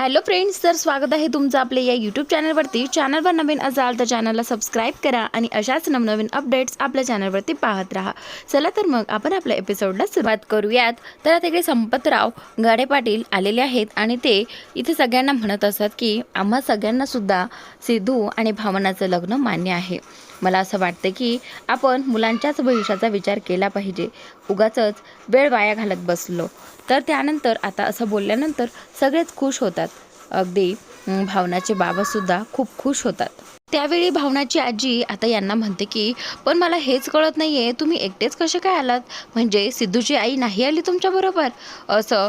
Hello friends तर स्वागत आहे तुमचं आपल्या या यूट्यूब चॅनलवरती चॅनलवर नवीन असाल तर चॅनलला सबस्क्राईब करा आणि अशाच नवनवीन अपडेट्स आपल्या चॅनलवरती पाहत राहा. चला तर मग आपण आपल्या एपिसोडला सुरुवात करूयात. तर आता इकडे संपतराव गाडे पाटील आलेले आहेत आणि ते इथे सगळ्यांना म्हणत असतात की आम्हा सगळ्यांनासुद्धा सिद्धू आणि भावनाचं लग्न मान्य आहे. मला असं वाटतं की आपण मुलांच्याच भविष्याचा विचार केला पाहिजे. उगाचच वेळ वाया घालत बसलो. तर त्यानंतर आता असं बोलल्यानंतर सगळेच खुश होतात. अगदी भावनाचे बाबासुद्धा खूप खुश होतात. त्यावेळी भावनाची आजी आता यांना म्हणते की पण मला हेच कळत नाही आहे तुम्ही एकटेच कसे काय आलात? म्हणजे सिद्धूची आई नाही आली तुमच्याबरोबर असं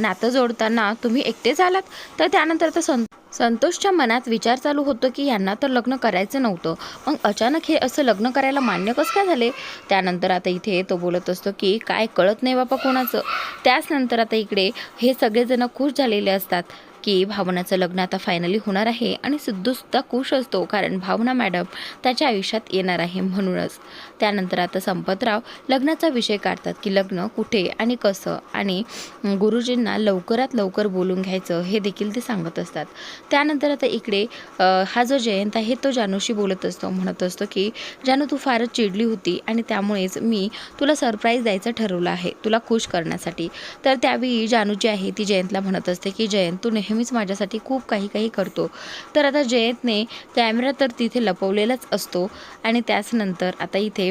नातं जोडताना तुम्ही एकटेच आलात? तर त्यानंतर आता सं संतोषच्या मनात विचार चालू होतो की यांना तर लग्न करायचं नव्हतं. मग अचानक हे असं लग्न करायला मान्य कसं काय झाले? त्यानंतर आता इथे तो बोलत असतो की काय कळत नाही बापा कोणाचं? त्याच नंतर आता इकडे हे सगळेजण खुश झालेले असतात. की भावनाचं लग्न आता फायनली होणार आहे आणि सिद्धूसुद्धा खुश असतो कारण भावना मॅडम त्याच्या आयुष्यात येणार आहे म्हणूनच. त्यानंतर आता संपतराव लग्नाचा विषय काढतात की लग्न कुठे आणि कसं आणि गुरुजींना लवकरात लवकर बोलून घ्यायचं हे देखील ते सांगत असतात. त्यानंतर आता इकडे हा जो जयंत आहे तो जानूशी बोलत असतो म्हणत असतो की जानू तू फारच चिडली होती आणि त्यामुळेच मी तुला सरप्राईज द्यायचं ठरवलं आहे तुला खुश करण्यासाठी. तर त्यावेळी जानू जी आहे ती जयंतला म्हणत असते की जयंत तू नेहमीच माझ्यासाठी खूप काही काही करतो. तर आता जयंतने कॅमेरा तर तिथे लपवलेलाच असतो आणि त्याचनंतर आता इथे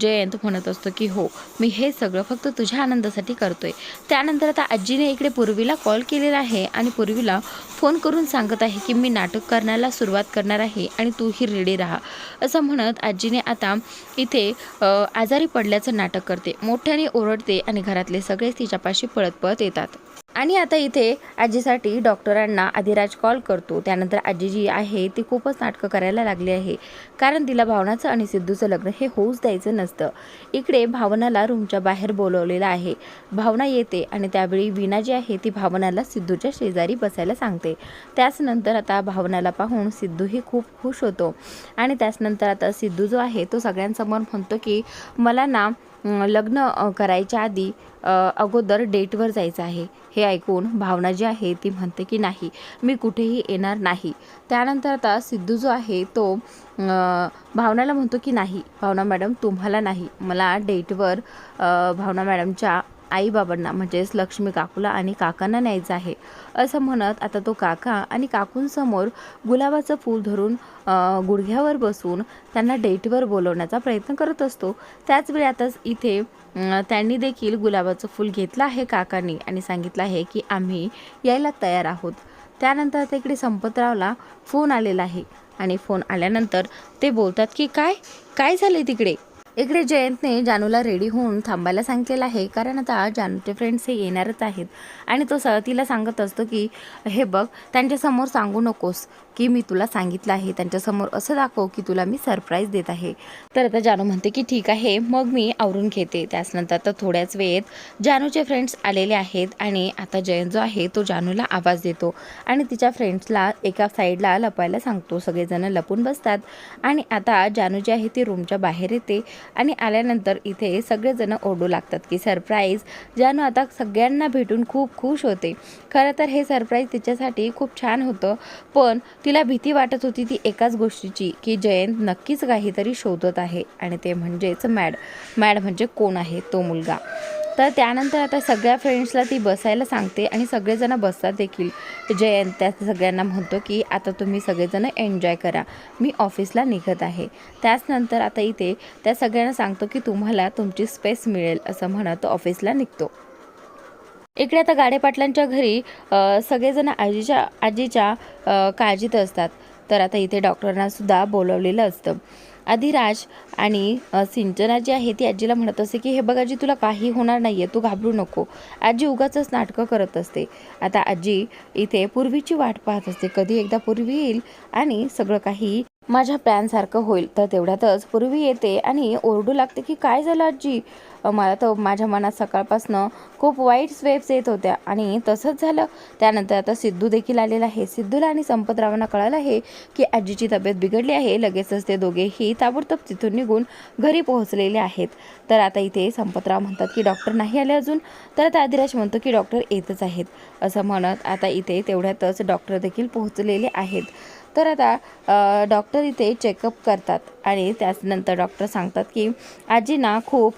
जयंत म्हणत असतो की हो मी हे सगळं फक्त तुझ्या आनंदासाठी करतोय. त्यानंतर आता आजीने इकडे पूर्वीला कॉल केलेला आहे आणि पूर्वीला फोन करून सांगत आहे की मी नाटक करण्याला सुरुवात करणार आहे आणि तूही रेडी राहा. असं म्हणत आजीने आता इथे आजारी पडल्याचं नाटक करते. मोठ्याने ओरडते आणि घरातले सगळेच तिच्यापाशी पळत पळत येतात. आणि आता इथे आजीसाठी डॉक्टरांना आधिराज कॉल करतो. त्यानंतर आजी जी आहे ती खूपच नाटकं करायला लागली आहे. कारण तिला भावनाचं आणि सिद्धूचं लग्न हे होऊच द्यायचं नसतं. इकडे भावनाला रूमच्या बाहेर बोलवलेलं आहे. भावना येते आणि त्यावेळी वीणा जी आहे ती भावनाला सिद्धूच्या शेजारी बसायला सांगते. त्याचनंतर आता भावनाला पाहून सिद्धूही खूप खुश होतो. आणि त्याचनंतर आता सिद्धू जो आहे तो सगळ्यांसमोर म्हणतो की मला ना लग्न करायच्या आधी अगोदर डेटवर जायचं आहे. हे ऐकून भावना जी आहे ती म्हणते की नाही मी कुठेही येणार नाही. त्यानंतर आता सिद्धू जो आहे तो भावनाला म्हणतो की नाही भावना मॅडम तुम्हाला नाही. मला डेटवर भावना मॅडमच्या आईबाबांना म्हणजेच लक्ष्मी काकूला आणि काकांना न्यायचं आहे. असं म्हणत आता तो काका आणि काकूंसमोर गुलाबाचं फूल धरून गुडघ्यावर बसून त्यांना डेटवर बोलवण्याचा प्रयत्न करत असतो. त्याच वेळी आता इथे त्यांनी देखील गुलाबाचं फूल घेतलं आहे काकांनी आणि सांगितलं आहे की आम्ही यायला तयार आहोत. त्यानंतर आता इकडे संपतरावला फोन आलेला आहे आणि फोन आल्यानंतर ते बोलतात की काय? काय झाले तिकडे? इकडे जयंतने जानूला रेडी होऊन थांबायला सांगितलेलं आहे. कारण आता जानूचे फ्रेंड्स हे येणारच आहेत. आणि तो स तिला सांगत असतो की हे बघ त्यांच्यासमोर सांगू नकोस. की मी तुला सांगितलं आहे त्यांच्यासमोर असं दाखव की तुला मी सरप्राईज देत आहे. तर आता जानू म्हणते की ठीक आहे मग मी आवरून घेते. त्याचनंतर तर थोड्याच वेळेत जानूचे फ्रेंड्स आलेले आहेत आणि आता जयंत जो आहे तो जानूला आवाज देतो आणि तिच्या फ्रेंड्सला एका साईडला लपायला सांगतो. सगळेजण लपून बसतात आणि आता जानू जी आहे ती रूमच्या बाहेर येते आणि आल्यानंतर इथे सगळेजण ओरडू लागतात की सरप्राईज जानू आता सगळ्यांना भेटून खूप खुश होते. खरं तर हे सरप्राईज तिच्यासाठी खूप छान होतं. पण तिला भीती वाटत होती ती एकाच गोष्टीची की जयंत नक्कीच काहीतरी शोधत आहे आणि ते म्हणजेच मॅड. मॅड म्हणजे कोण आहे तो मुलगा. तर त्यानंतर आता सगळ्या फ्रेंड्सला ती बसायला सांगते आणि सगळेजण बसतात देखील. जयंत त्या सगळ्यांना म्हणतो की आता तुम्ही सगळेजण एन्जॉय करा. मी ऑफिसला निघत आहे. त्याचनंतर आता इथे त्या सगळ्यांना सांगतो की तुम्हाला तुमची स्पेस मिळेल असं म्हणत ऑफिसला निघतो. इकडे आता गाडे पाटलांच्या घरी सगळेजण आजीच्या आजीच्या काळजीत असतात. तर आता इथे डॉक्टरांनासुद्धा बोलवलेलं असतं. अधिराज आणि सिंचना जी आहे ती आजीला म्हणत असते की हे बघ आजी तुला काही होणार नाही आहे तू घाबरू नको. आजी उगाचंच नाटकं करत असते. आता आजी इथे पूर्वीची वाट पाहत असते. कधी एकदा पूर्वी येईल आणि सगळं काही माझ्या प्लॅनसारखं होईल तर तेवढ्यातच पूर्वी येते आणि ओरडू लागते की काय झालं आजी? मला तर माझ्या मनात सकाळपासनं खूप वाईट स्वेप्स येत होत्या आणि तसंच झालं. त्यानंतर आता सिद्धू देखील आलेला आहे. सिद्धूला आणि संपतरावांना कळालं आहे की आजीची तब्येत बिघडली आहे. लगेचच ते दोघेही ताबडतोब तिथून निघून घरी पोहोचलेले आहेत. तर आता इथे संपतराव म्हणतात की डॉक्टर नाही आले अजून. तर आता आदिराज म्हणतो की डॉक्टर येतच आहेत. असं म्हणत आता इथे तेवढ्यातच डॉक्टर देखील पोहोचलेले आहेत. तर आता डॉक्टर इथे चेकअप करतात आणि त्यानंतर डॉक्टर सांगतात की आजींना खूप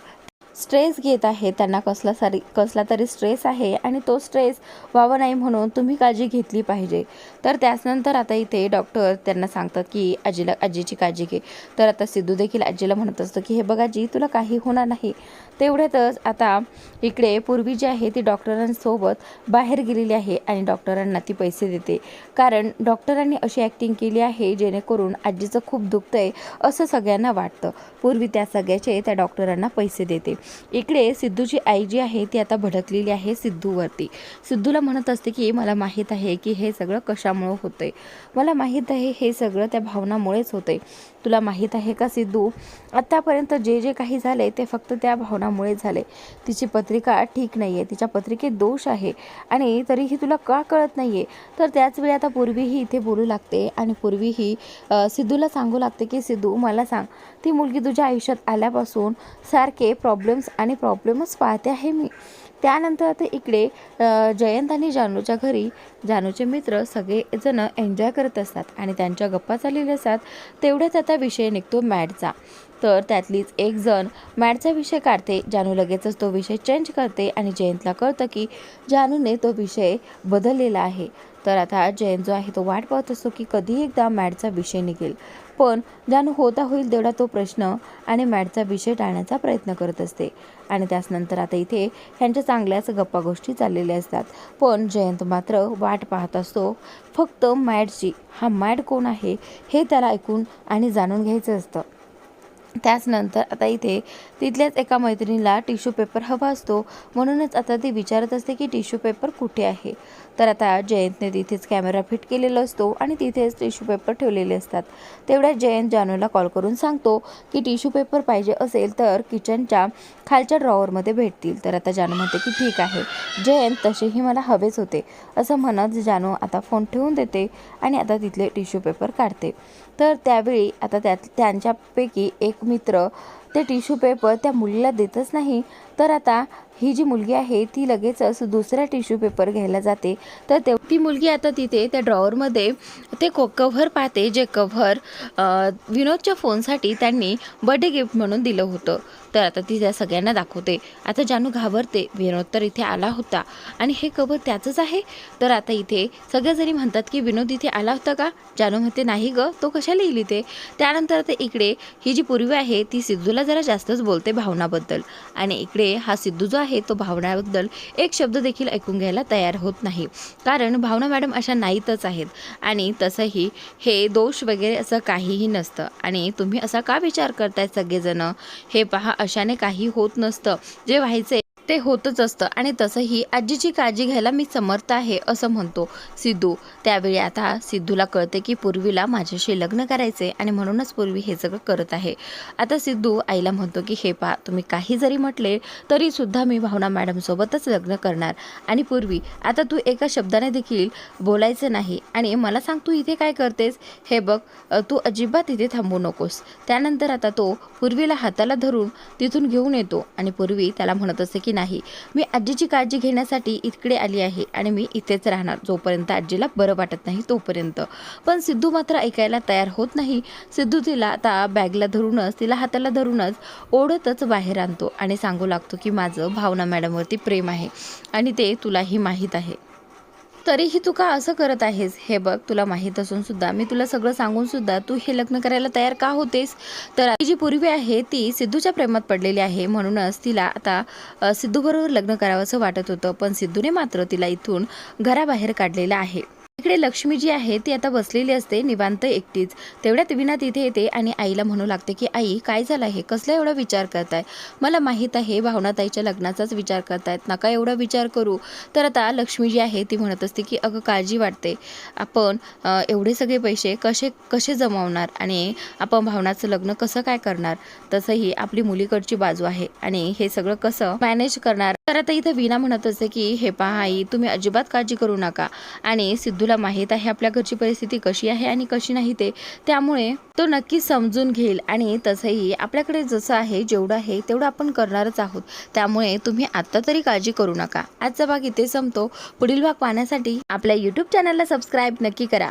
स्ट्रेस घेत आहे त्यांना कसला सारी कसला तरी स्ट्रेस आहे आणि तो स्ट्रेस व्हावा नाही म्हणून तुम्ही काळजी घेतली पाहिजे. तर त्याचनंतर आता इथे डॉक्टर त्यांना सांगतात की आजीला आजीची काळजी घे. तर आता सिद्धू देखील आजीला म्हणत असतं की हे बघा जी तुला काही होणार नाही. तेवढ्यातच आता इकडे पूर्वी जी आहे ती डॉक्टरांसोबत बाहेर गेलेली आहे आणि डॉक्टरांना ती पैसे देते. कारण डॉक्टरांनी अशी ॲक्टिंग केली आहे जेणेकरून आजीचं खूप दुखतं आहे असं सगळ्यांना वाटतं. पूर्वी त्या सगळ्याचे त्या डॉक्टरांना पैसे देते. इकडे सिद्धूची आई जी आहे ती आता भडकलेली आहे सिद्धूवरती. सिद्धूला म्हणत असते की मला माहीत आहे की हे सगळं कशामुळं होतंय? मला माहीत आहे हे सगळं त्या भावनामुळेच होतंय. तुला माहीत आहे का सिद्धू? आत्तापर्यंत जे जे काही झाले ते फक्त त्या भावनामुळे झाले तिची पत्रिका ठीक नाही आहे तिच्या पत्रिकेत दोष आहे. आणि तरीही तुला का कळत नाही आहे तर त्याच वेळी आता पूर्वीही इथे बोलू लागते आणि पूर्वीही सिद्धूला सांगू लागते की सिद्धू मला सांग ती मुलगी तुझ्या आयुष्यात आल्यापासून सारखे प्रॉब्लेम्स आणि प्रॉब्लेमच पाहते आहे मी. त्यानंतर आता इकडे जयंत आणि जानूच्या घरी जानूचे मित्र सगळेजण एन्जॉय करत असतात आणि त्यांच्या गप्पा चाललेल्या असतात. तेवढ्याच आता विषय निघतो मॅडचा. तर त्यातलीच एक जण मॅडचा विषय काढते जानू लगेचच तो विषय चेंज करते आणि जयंतला कळतं की जानूने तो विषय बदललेला आहे. तर आता जयंत जो आहे तो वाट पाहत असतो की कधी एकदा मॅडचा विषय निघेल. पण ज्यानं होता होईल तेवढा तो प्रश्न आणि मॅडचा विषय टाळण्याचा प्रयत्न करत असते. आणि त्याचनंतर आता इथे ह्यांच्या चांगल्याच गप्पा गोष्टी चाललेल्या असतात. पण जयंत मात्र वाट पाहत असतो. फक्त मॅडची हा मॅड कोण आहे हे त्याला ऐकून आणि जाणून घ्यायचं असतं. त्याचनंतर आता इथे तिथल्याच एका मैत्रिणीला टिश्यू पेपर हवा असतो. म्हणूनच आता ती विचारत असते की टिश्यू पेपर कुठे आहे? तर आता जयंतने तिथेच कॅमेरा फिट केलेला असतो आणि तिथेच टिश्यू पेपर ठेवलेले असतात. तेवढ्यात जयंत जानूला कॉल करून सांगतो की टिश्यू पेपर पाहिजे असेल तर किचनच्या खालच्या ड्रॉवरमध्ये भेटतील. तर आता जानू म्हणते की ठीक आहे. जयंत तसेही मला हवेच होते. असं म्हणत जानू आता फोन ठेवून देते आणि आता तिथले टिश्यू पेपर काढते. तर त्यावेळी आता त्यात त्यांच्यापैकी एक मित्र ते टिश्यू पेपर त्या मुलीला देतच नाही. तर आता ही जी मुलगी आहे ती लगेचच दुसरा टिश्यू पेपर घ्यायला जाते. तर ते ती मुलगी आता तिथे त्या ड्रॉवरमध्ये ते को कव्हर पाहते जे कव्हर विनोदच्या फोनसाठी त्यांनी बर्थडे गिफ्ट म्हणून दिलं होतं. तर आता ती त्या सगळ्यांना दाखवते. आता जानू घाबरते. विनोद तर इथे आला होता. आणि हे कव्हर त्याचंच आहे? तर आता इथे सगळेजणी म्हणतात की विनोद इथे आला होता का? जानू म्हणते नाही ग तो कशाला येईल इथे? त्यानंतर आता इकडे ही जी पूर्वी आहे ती सिद्धूला जरा जास्तच बोलते भावनाबद्दल. आणि इकडे हा सिद्धू जो आहे तो भावनाबद्दल एक शब्द देखील ऐकून घ्यायला तयार होत नाही. कारण भावना मॅडम अशा नाहीतच आहेत. आणि तसंही हे दोष वगैरे असं काहीही नसतं. आणि तुम्ही असा का विचार करताय सगळेजण? हे पहा अशाने काही होत नसतं. जे व्हायचे ते होतच असतं. आणि तसंही आजीची काळजी घ्यायला मी समर्थ आहे असं म्हणतो सिद्धू. त्यावेळी आता सिद्धूला कळते की पूर्वीला माझ्याशी लग्न करायचे आणि म्हणूनच पूर्वी हे सगळं करत आहे. आता सिद्धू आईला म्हणतो की हे पहा तुम्ही काही जरी म्हटले तरी सुद्धा मी भावना मॅडमसोबतच लग्न करणार. आणि पूर्वी आता तू एका शब्दाने देखील बोलायचं नाही. आणि मला सांग तू इथे काय करतेस? हे बघ तू अजिबात इथे थांबू नकोस. त्यानंतर आता तो पूर्वीला हाताला धरून तिथून घेऊन येतो. आणि पूर्वी त्याला म्हणत असे की नाही. मी आजीची काळजी घेण्यासाठी इकडे आली आहे आणि मी इथेच राहणार. जोपर्यंत आजीला बरं वाटत नाही तोपर्यंत. पण सिद्धू मात्र ऐकायला तयार होत नाही. सिद्धू तिला आता बॅगला धरूनच तिला हाताला धरूनच ओढतच बाहेर आणतो आणि सांगू लागतो की माझं भावना मॅडमवरती प्रेम आहे आणि ते तुलाही माहीत आहे. तरीही तू का असं करत आहेस? हे बघ तुला माहीत असून सुद्धा मी तुला सगळं सांगून सुद्धा तू हे लग्न करायला तयार का होतेस? तर ती जी पूर्वी आहे ती सिद्धूच्या प्रेमात पडलेली आहे. म्हणूनच तिला आता सिद्धूबरोबर लग्न करावंसं वाटत होतं पण सिद्धूने मात्र तिला इथून घराबाहेर काढलेलं आहे. इकडे लक्ष्मी जी आहे ती आता बसलेली असते निवांत एकटीच. तेवढ्यात विना तिथे येते आणि आईला म्हणू लागते की आई काय झालं आहे? कसला एवढा विचार करताय? मला माहीत आहे भावनाताईच्या लग्नाचाच विचार करतायत. नका एवढा विचार करू. तर आता लक्ष्मी जी आहे ती म्हणत असते की अगं काळजी वाटते. आपण एवढे सगळे पैसे कसे कसे जमवणार? आणि आपण भावनाचं लग्न कसं काय करणार? तसंही आपली मुलीकडची बाजू आहे आणि हे सगळं कसं मॅनेज करणार? तर आता इथं विना म्हणत असते की हे पहा आई तुम्ही अजिबात काळजी करू नका. आणि सिद्धू सिद्धूला माहीत आहे आपल्या घरची परिस्थिती कशी आहे आणि कशी नाही ते त्यामुळे तो नक्की समजून घेईल आणि तसंही आपल्याकडे जसं आहे जेवढं आहे तेवढं आपण करणारच आहोत. त्यामुळे तुम्ही आत्ता तरी काळजी करू नका. आजचा भाग इथे संपतो. पुढील भाग पाहण्यासाठी आपल्या यूट्यूब चॅनलला सबस्क्राईब नक्की करा.